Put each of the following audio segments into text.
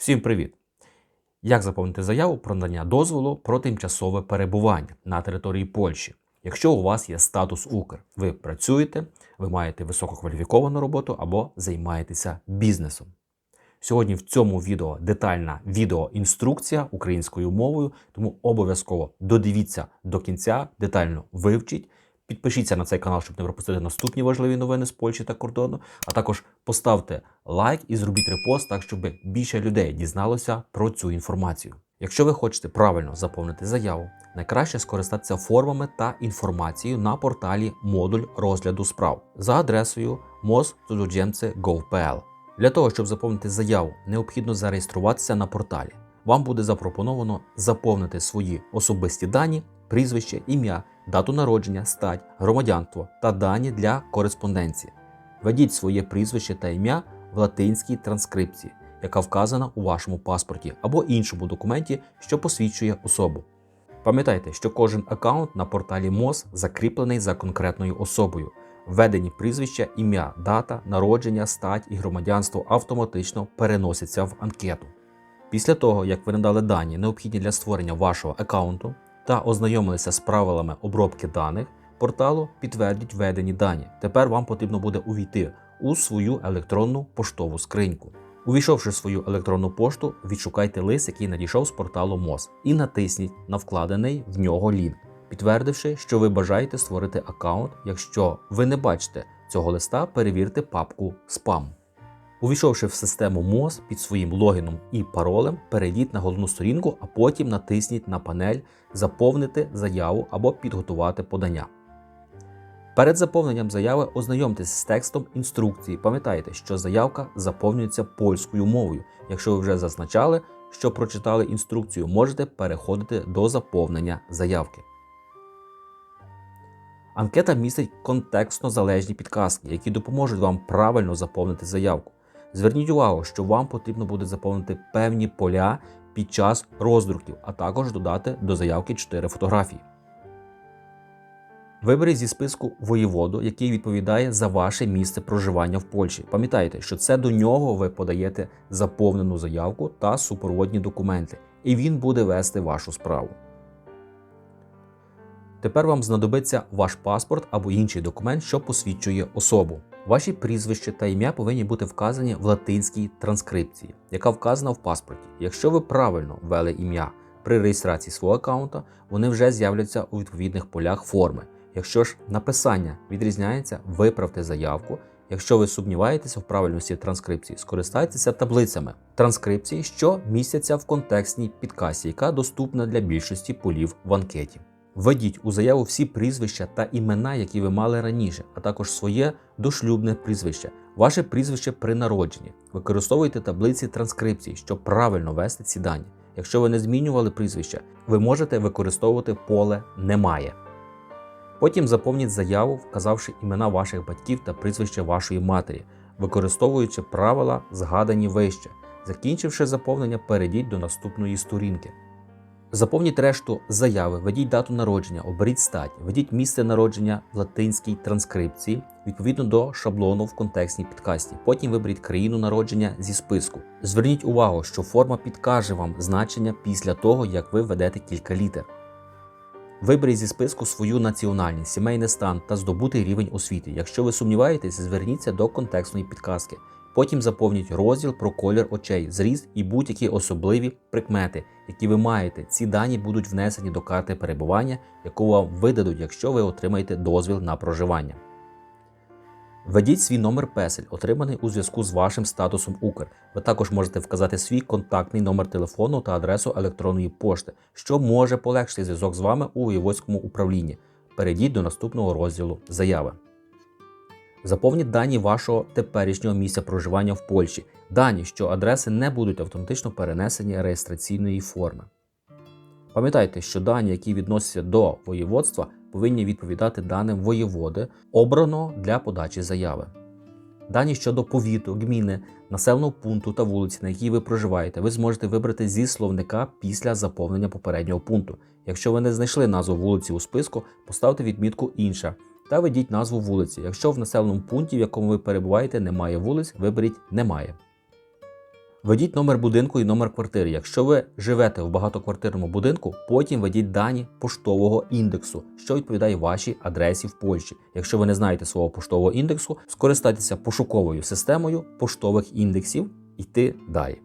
Всім привіт! Як заповнити заяву про надання дозволу про тимчасове перебування на території Польщі? Якщо у вас є статус Укр, ви працюєте, ви маєте висококваліфіковану роботу або займаєтеся бізнесом. Сьогодні в цьому відео детальна відеоінструкція українською мовою, тому обов'язково додивіться до кінця, детально вивчіть. Підпишіться на цей канал, щоб не пропустити наступні важливі новини з Польщі та кордону. А також поставте лайк і зробіть репост, так щоб більше людей дізналося про цю інформацію. Якщо ви хочете правильно заповнити заяву, найкраще скористатися формами та інформацією на порталі модуль розгляду справ за адресою mozcudzoziemcy.gov.pl. Для того, щоб заповнити заяву, необхідно зареєструватися на порталі. Вам буде запропоновано заповнити свої особисті дані, прізвище, ім'я, дату народження, стать, громадянство та дані для кореспонденції. Введіть своє прізвище та ім'я в латинській транскрипції, яка вказана у вашому паспорті або іншому документі, що посвідчує особу. Пам'ятайте, що кожен аккаунт на порталі МОЗ закріплений за конкретною особою. Введені прізвища, ім'я, дата, народження, стать і громадянство автоматично переносяться в анкету. Після того, як ви надали дані, необхідні для створення вашого аккаунту та ознайомилися з правилами обробки даних порталу, підтвердіть введені дані. Тепер вам потрібно буде увійти у свою електронну поштову скриньку. Увійшовши в свою електронну пошту, відшукайте лист, який надійшов з порталу МОЗ, і натисніть на вкладений в нього лінк, підтвердивши, що ви бажаєте створити аккаунт. Якщо ви не бачите цього листа, перевірте папку Спам. Увійшовши в систему МОЗ під своїм логіном і паролем, перейдіть на головну сторінку, а потім натисніть на панель Заповнити заяву або підготувати подання. Перед заповненням заяви ознайомтесь з текстом інструкції. Пам'ятайте, що заявка заповнюється польською мовою. Якщо ви вже зазначали, що прочитали інструкцію, можете переходити до заповнення заявки. Анкета містить контекстно залежні підказки, які допоможуть вам правильно заповнити заявку. Зверніть увагу, що вам потрібно буде заповнити певні поля під час роздруків, а також додати до заявки 4 фотографії. Виберіть зі списку воєводу, який відповідає за ваше місце проживання в Польщі. Пам'ятайте, що це до нього ви подаєте заповнену заявку та супроводні документи, і він буде вести вашу справу. Тепер вам знадобиться ваш паспорт або інший документ, що посвідчує особу. Ваші прізвище та ім'я повинні бути вказані в латинській транскрипції, яка вказана в паспорті. Якщо ви правильно ввели ім'я при реєстрації свого аккаунта, вони вже з'являться у відповідних полях форми. Якщо ж написання відрізняється, виправте заявку. Якщо ви сумніваєтеся в правильності транскрипції, скористайтеся таблицями транскрипції, що містяться в контекстній підкасі, яка доступна для більшості полів в анкеті. Введіть у заяву всі прізвища та імена, які ви мали раніше, а також своє дошлюбне прізвище, ваше прізвище при народженні. Використовуйте таблиці транскрипції, щоб правильно ввести ці дані. Якщо ви не змінювали прізвище, ви можете використовувати поле Немає. Потім заповніть заяву, вказавши імена ваших батьків та прізвище вашої матері, використовуючи правила, згадані вище. Закінчивши заповнення, перейдіть до наступної сторінки. Заповніть решту заяви, введіть дату народження, оберіть стать, введіть місце народження в латинській транскрипції відповідно до шаблону в контекстній підкасті. Потім виберіть країну народження зі списку. Зверніть увагу, що форма підкаже вам значення після того, як ви введете кілька літер. Виберіть зі списку свою національність, сімейний стан та здобутий рівень освіти. Якщо ви сумніваєтесь, зверніться до контекстної підказки. Потім заповніть розділ про колір очей, зріст і будь-які особливі прикмети, які ви маєте. Ці дані будуть внесені до карти перебування, яку вам видадуть, якщо ви отримаєте дозвіл на проживання. Введіть свій номер песель, отриманий у зв'язку з вашим статусом Укр. Ви також можете вказати свій контактний номер телефону та адресу електронної пошти, що може полегшити зв'язок з вами у воєводському управлінні. Перейдіть до наступного розділу заяви. Заповніть дані вашого теперішнього місця проживання в Польщі, дані, що адреси не будуть автоматично перенесені реєстраційної форми. Пам'ятайте, що дані, які відносяться до воєводства, повинні відповідати даним воєводи, обраного для подачі заяви. Дані щодо повіту, гміни, населеного пункту та вулиці, на якій ви проживаєте, ви зможете вибрати зі словника після заповнення попереднього пункту. Якщо ви не знайшли назву вулиці у списку, поставте відмітку інша та введіть назву вулиці. Якщо в населеному пункті, в якому ви перебуваєте, немає вулиць, виберіть немає. Введіть номер будинку і номер квартири. Якщо ви живете в багатоквартирному будинку, потім введіть дані поштового індексу, що відповідає вашій адресі в Польщі. Якщо ви не знаєте свого поштового індексу, скористайтеся пошуковою системою поштових індексів йти далі.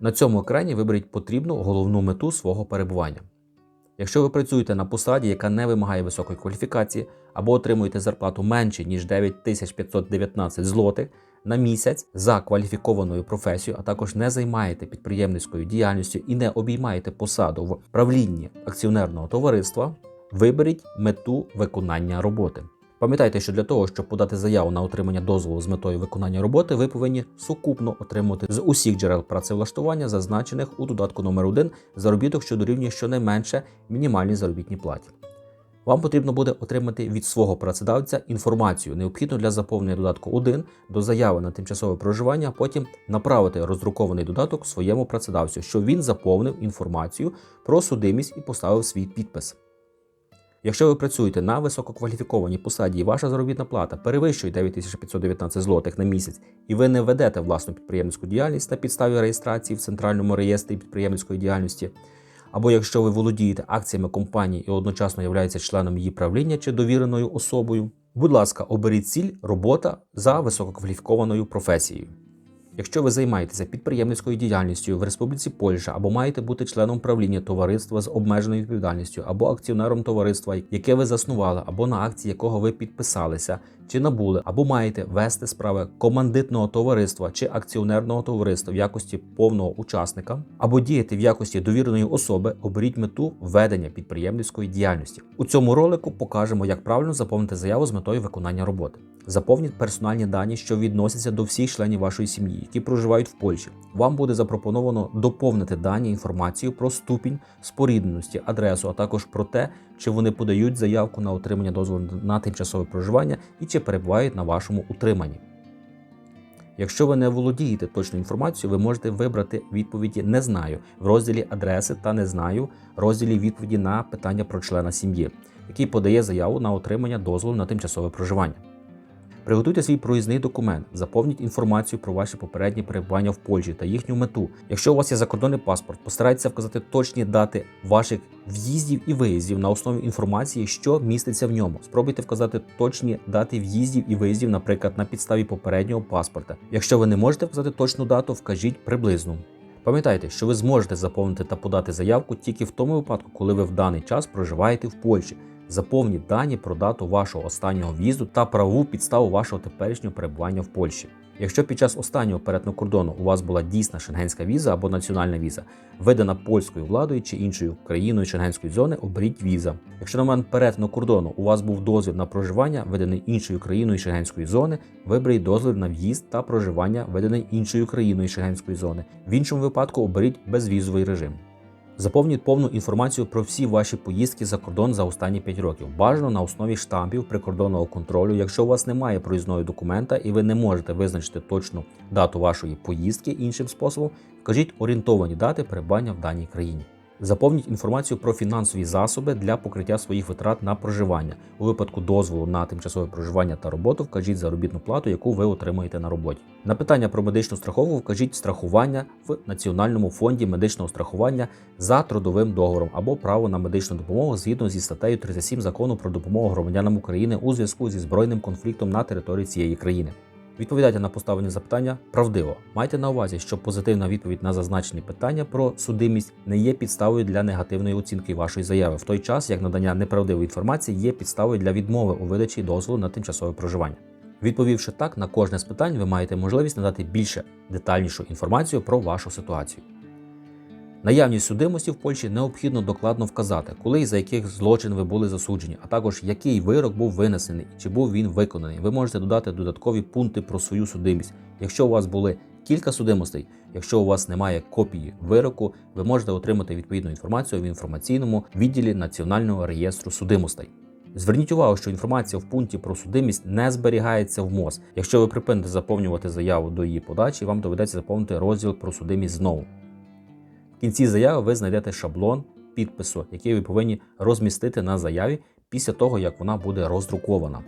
На цьому екрані виберіть потрібну головну мету свого перебування. Якщо ви працюєте на посаді, яка не вимагає високої кваліфікації, або отримуєте зарплату менше ніж 9519 злотих на місяць за кваліфікованою професією, а також не займаєте підприємницькою діяльністю і не обіймаєте посаду в правлінні акціонерного товариства, виберіть мету виконання роботи. Пам'ятайте, що для того, щоб подати заяву на отримання дозволу з метою виконання роботи, ви повинні сукупно отримати з усіх джерел працевлаштування, зазначених у додатку номер 1 заробіток, що дорівнює щонайменше мінімальній заробітній платі. Вам потрібно буде отримати від свого працедавця інформацію, необхідну для заповнення додатку 1 до заяви на тимчасове проживання, а потім направити роздрукований додаток своєму працедавцю, щоб він заповнив інформацію про судимість і поставив свій підпис. Якщо ви працюєте на висококваліфікованій посаді і ваша заробітна плата перевищує 9519 злотих на місяць, і ви не ведете власну підприємницьку діяльність на підставі реєстрації в центральному реєстрі підприємницької діяльності, або якщо ви володієте акціями компанії і одночасно являєтеся членом її правління чи довіреною особою, будь ласка, оберіть ціль робота за висококваліфікованою професією. Якщо ви займаєтеся підприємницькою діяльністю в Республіці Польща або маєте бути членом правління товариства з обмеженою відповідальністю або акціонером товариства, яке ви заснували, або на акції якого ви підписалися чи набули, або маєте вести справи командитного товариства чи акціонерного товариства в якості повного учасника, або діяти в якості довіреної особи, оберіть мету ведення підприємницької діяльності. У цьому ролику покажемо, як правильно заповнити заяву з метою виконання роботи. Заповніть персональні дані, що відносяться до всіх членів вашої сім'ї, які проживають в Польщі. Вам буде запропоновано доповнити дані інформацію про ступінь спорідненості, адресу, а також про те, чи вони подають заявку на отримання дозволу на тимчасове проживання і чи перебувають на вашому утриманні. Якщо ви не володієте точною інформацією, ви можете вибрати відповіді Не знаю в розділі адреси та не знаю розділі відповіді на питання про члена сім'ї, який подає заяву на отримання дозволу на тимчасове проживання. Приготуйте свій проїзний документ, заповніть інформацію про ваші попередні перебування в Польщі та їхню мету. Якщо у вас є закордонний паспорт, постарайтеся вказати точні дати ваших в'їздів і виїздів на основі інформації, що міститься в ньому. Спробуйте вказати точні дати в'їздів і виїздів, наприклад, на підставі попереднього паспорта. Якщо ви не можете вказати точну дату, вкажіть приблизну. Пам'ятайте, що ви зможете заповнити та подати заявку тільки в тому випадку, коли ви в даний час проживаєте в Польщі. Заповніть дані про дату вашого останнього в'їзду та правову підставу вашого теперішнього перебування в Польщі. Якщо під час останнього перетину кордону у вас була дійсна шенгенська віза або національна віза, видана польською владою чи іншою країною шенгенської зони, оберіть віза. Якщо на момент перетину кордону у вас був дозвіл на проживання, виданий іншою країною шенгенської зони, виберіть дозвіл на в'їзд та проживання, виданий іншою країною шенгенської зони. В іншому випадку оберіть безвізовий режим. Заповніть повну інформацію про всі ваші поїздки за кордон за останні 5 років. Бажано на основі штампів прикордонного контролю. Якщо у вас немає проїзного документа і ви не можете визначити точну дату вашої поїздки іншим способом, вкажіть орієнтовані дати перебування в даній країні. Заповніть інформацію про фінансові засоби для покриття своїх витрат на проживання. У випадку дозволу на тимчасове проживання та роботу вкажіть заробітну плату, яку ви отримуєте на роботі. На питання про медичну страховку вкажіть страхування в Національному фонді медичного страхування за трудовим договором або право на медичну допомогу згідно зі статтею 37 закону про допомогу громадянам України у зв'язку зі збройним конфліктом на території цієї країни. Відповідайте на поставлені запитання правдиво. Майте на увазі, що позитивна відповідь на зазначені питання про судимість не є підставою для негативної оцінки вашої заяви, в той час як надання неправдивої інформації є підставою для відмови у видачі дозволу на тимчасове проживання. Відповівши так на кожне з питань, ви маєте можливість надати більше детальнішу інформацію про вашу ситуацію. Наявність судимості в Польщі необхідно докладно вказати, коли і за яких злочин ви були засуджені, а також який вирок був винесений чи був він виконаний. Ви можете додати додаткові пункти про свою судимість. Якщо у вас були кілька судимостей, якщо у вас немає копії вироку, ви можете отримати відповідну інформацію в інформаційному відділі Національного реєстру судимостей. Зверніть увагу, що інформація в пункті про судимість не зберігається в МОЗ. Якщо ви припините заповнювати заяву до її подачі, вам доведеться заповнити розділ про судимість знову. В кінці заяви ви знайдете шаблон підпису, який ви повинні розмістити на заяві після того, як вона буде роздрукована.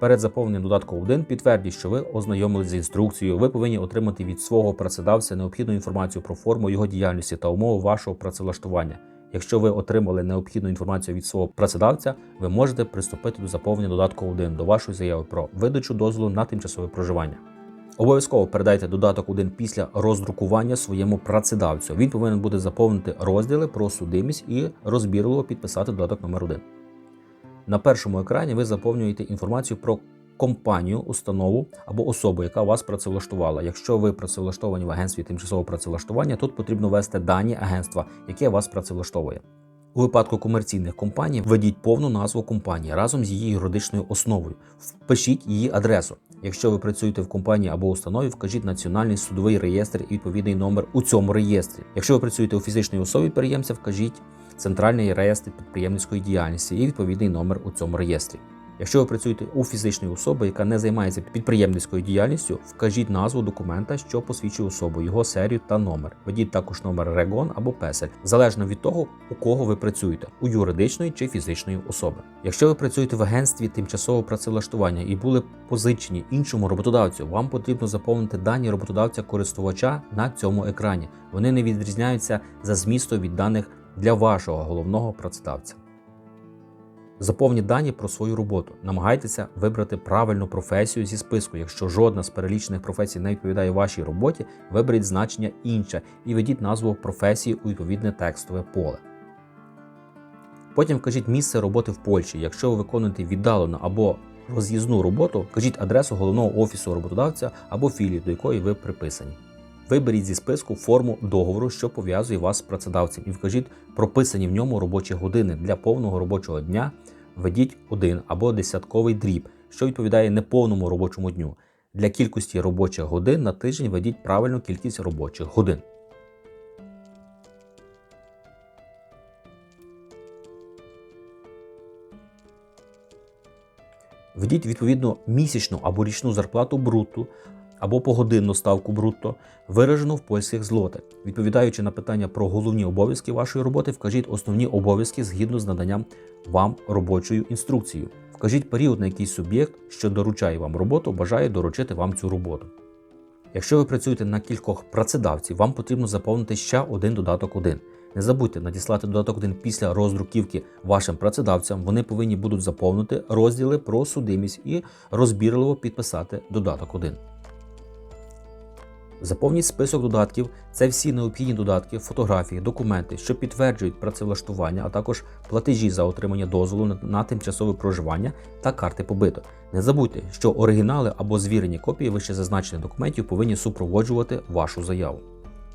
Перед заповненням додатку 1 підтвердіть, що ви ознайомились з інструкцією. Ви повинні отримати від свого працедавця необхідну інформацію про форму його діяльності та умови вашого працевлаштування. Якщо ви отримали необхідну інформацію від свого працедавця, ви можете приступити до заповнення додатку 1 до вашої заяви про видачу дозволу на тимчасове проживання. Обов'язково передайте додаток 1 після роздрукування своєму працедавцю. Він повинен буде заповнити розділи про судимість і розбірливо підписати додаток номер 1 На першому екрані ви заповнюєте інформацію про компанію, установу або особу, яка вас працевлаштувала. Якщо ви працевлаштовані в агентстві тимчасового працевлаштування, тут потрібно ввести дані агентства, яке вас працевлаштовує. У випадку комерційних компаній введіть повну назву компанії разом з її юридичною основою. Впишіть її адресу. Якщо ви працюєте в компанії або установі, вкажіть національний судовий реєстр і відповідний номер у цьому реєстрі. Якщо ви працюєте у фізичній особі підприємця, вкажіть центральний реєстр підприємницької діяльності і відповідний номер у цьому реєстрі. Якщо ви працюєте у фізичної особи, яка не займається підприємницькою діяльністю, вкажіть назву документа, що посвідчує особу, його серію та номер. Введіть також номер регон або песель, залежно від того, у кого ви працюєте у юридичної чи фізичної особи. Якщо ви працюєте в агентстві тимчасового працевлаштування і були позичені іншому роботодавцю, вам потрібно заповнити дані роботодавця користувача на цьому екрані. Вони не відрізняються за змістом від даних для вашого головного працедавця. Заповніть дані про свою роботу. Намагайтеся вибрати правильну професію зі списку. Якщо жодна з перелічених професій не відповідає вашій роботі, виберіть значення інше і введіть назву професії у відповідне текстове поле. Потім вкажіть місце роботи в Польщі. Якщо ви виконуєте віддалену або роз'їзну роботу, вкажіть адресу головного офісу роботодавця або філії, до якої ви приписані. Виберіть зі списку форму договору, що пов'язує вас з працедавцем, і вкажіть прописані в ньому робочі години для повного робочого дня. Введіть один або десятковий дріб, що відповідає неповному робочому дню. Для кількості робочих годин на тиждень введіть правильну кількість робочих годин. Введіть відповідно місячну або річну зарплату брутто або погодинну ставку брутто, виражену в польських злотах. Відповідаючи на питання про головні обов'язки вашої роботи, вкажіть основні обов'язки згідно з наданням вам робочою інструкцією. Вкажіть період, на який суб'єкт, що доручає вам роботу, бажає доручити вам цю роботу. Якщо ви працюєте на кількох працедавців, вам потрібно заповнити ще один додаток 1. Не забудьте надіслати додаток 1 після роздруківки вашим працедавцям. Вони повинні будуть заповнити розділи про судимість і розбірливо підписати додаток 1. Заповніть список додатків. Це всі необхідні додатки, фотографії, документи, що підтверджують працевлаштування, а також платежі за отримання дозволу на тимчасове проживання та карти побиту. Не забудьте, що оригінали або звірені копії вище зазначених документів повинні супроводжувати вашу заяву.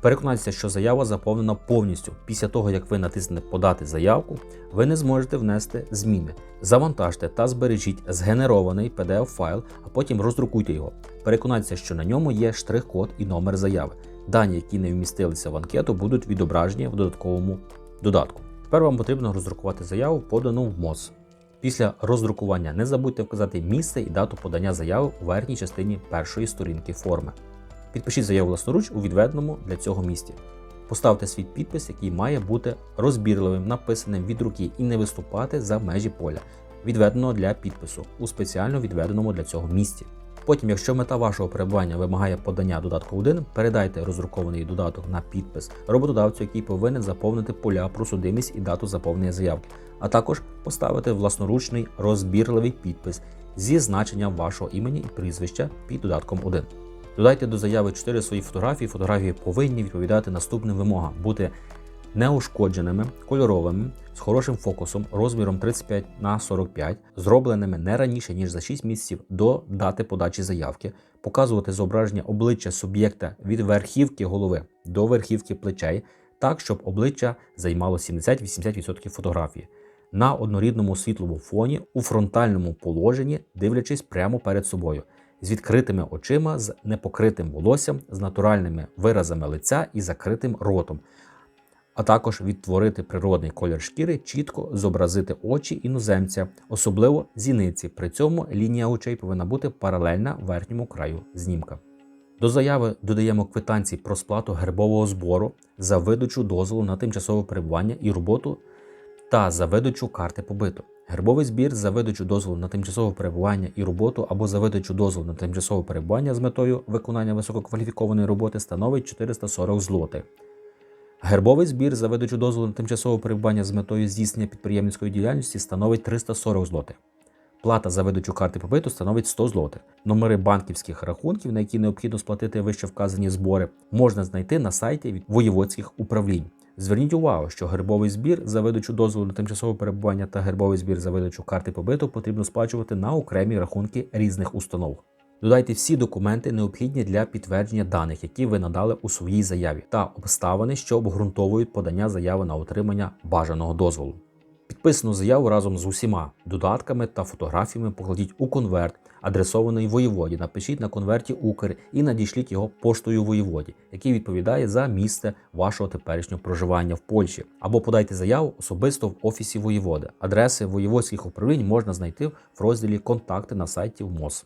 Переконайтеся, що заява заповнена повністю. Після того, як ви натиснете Подати заявку, ви не зможете внести зміни. Завантажте та збережіть згенерований PDF-файл, а потім роздрукуйте його. Переконайтеся, що на ньому є штрих-код і номер заяви. Дані, які не вмістилися в анкету, будуть відображені в додатковому додатку. Тепер вам потрібно роздрукувати заяву, подану в МОЗ. Після роздрукування не забудьте вказати місце і дату подання заяви у верхній частині першої сторінки форми. Підпишіть заяву власноруч у відведеному для цього місці. Поставте свій підпис, який має бути розбірливим, написаним від руки і не виступати за межі поля, відведеного для підпису у спеціально відведеному для цього місці. Потім, якщо мета вашого перебування вимагає подання додатку 1, передайте роздрукований додаток на підпис роботодавцю, який повинен заповнити поля про судимість і дату заповнення заявки, а також поставити власноручний розбірливий підпис зі значенням вашого імені і прізвища під додатком 1. Додайте до заяви 4 свої фотографії. Фотографії повинні відповідати наступним вимогам: бути неушкодженими, кольоровими, з хорошим фокусом, розміром 35 на 45, зробленими не раніше ніж за 6 місяців до дати подачі заявки, показувати зображення обличчя суб'єкта від верхівки голови до верхівки плечей, так щоб обличчя займало 70-80% фотографії. На однорідному світлому фоні у фронтальному положенні, дивлячись прямо перед собою з відкритими очима, з непокритим волоссям, з натуральними виразами лиця і закритим ротом, а також відтворити природний колір шкіри, чітко зобразити очі іноземця, особливо зіниці. При цьому лінія очей повинна бути паралельна верхньому краю знімка. До заяви додаємо квитанції про сплату гербового збору за видачу дозволу на тимчасове перебування і роботу та за видачу карти побиту. Гербовий збір за видачу дозволу на тимчасове перебування і роботу або за видачу дозволу на тимчасове перебування з метою виконання висококваліфікованої роботи становить 440 злотих. Гербовий збір за видачу дозволу на тимчасове перебування з метою здійснення підприємницької діяльності становить 340 злотих. Плата за видачу карти побиту становить 100 злотих. Номери банківських рахунків, на які необхідно сплатити вище вказані збори, можна знайти на сайті воєводських управлінь. Зверніть увагу, що гербовий збір за видачу дозволу на тимчасове перебування та гербовий збір за видачу карти побиту потрібно сплачувати на окремі рахунки різних установ. Додайте всі документи, необхідні для підтвердження даних, які ви надали у своїй заяві, та обставини, що обґрунтовують подання заяви на отримання бажаного дозволу. Підписану заяву разом з усіма додатками та фотографіями покладіть у конверт, адресований воєводі. Напишіть на конверті Укр і надішліть його поштою воєводі, який відповідає за місце вашого теперішнього проживання в Польщі. Або подайте заяву особисто в офісі воєводи. Адреси воєводських управлінь можна знайти в розділі Контакти на сайті ВМОЗ.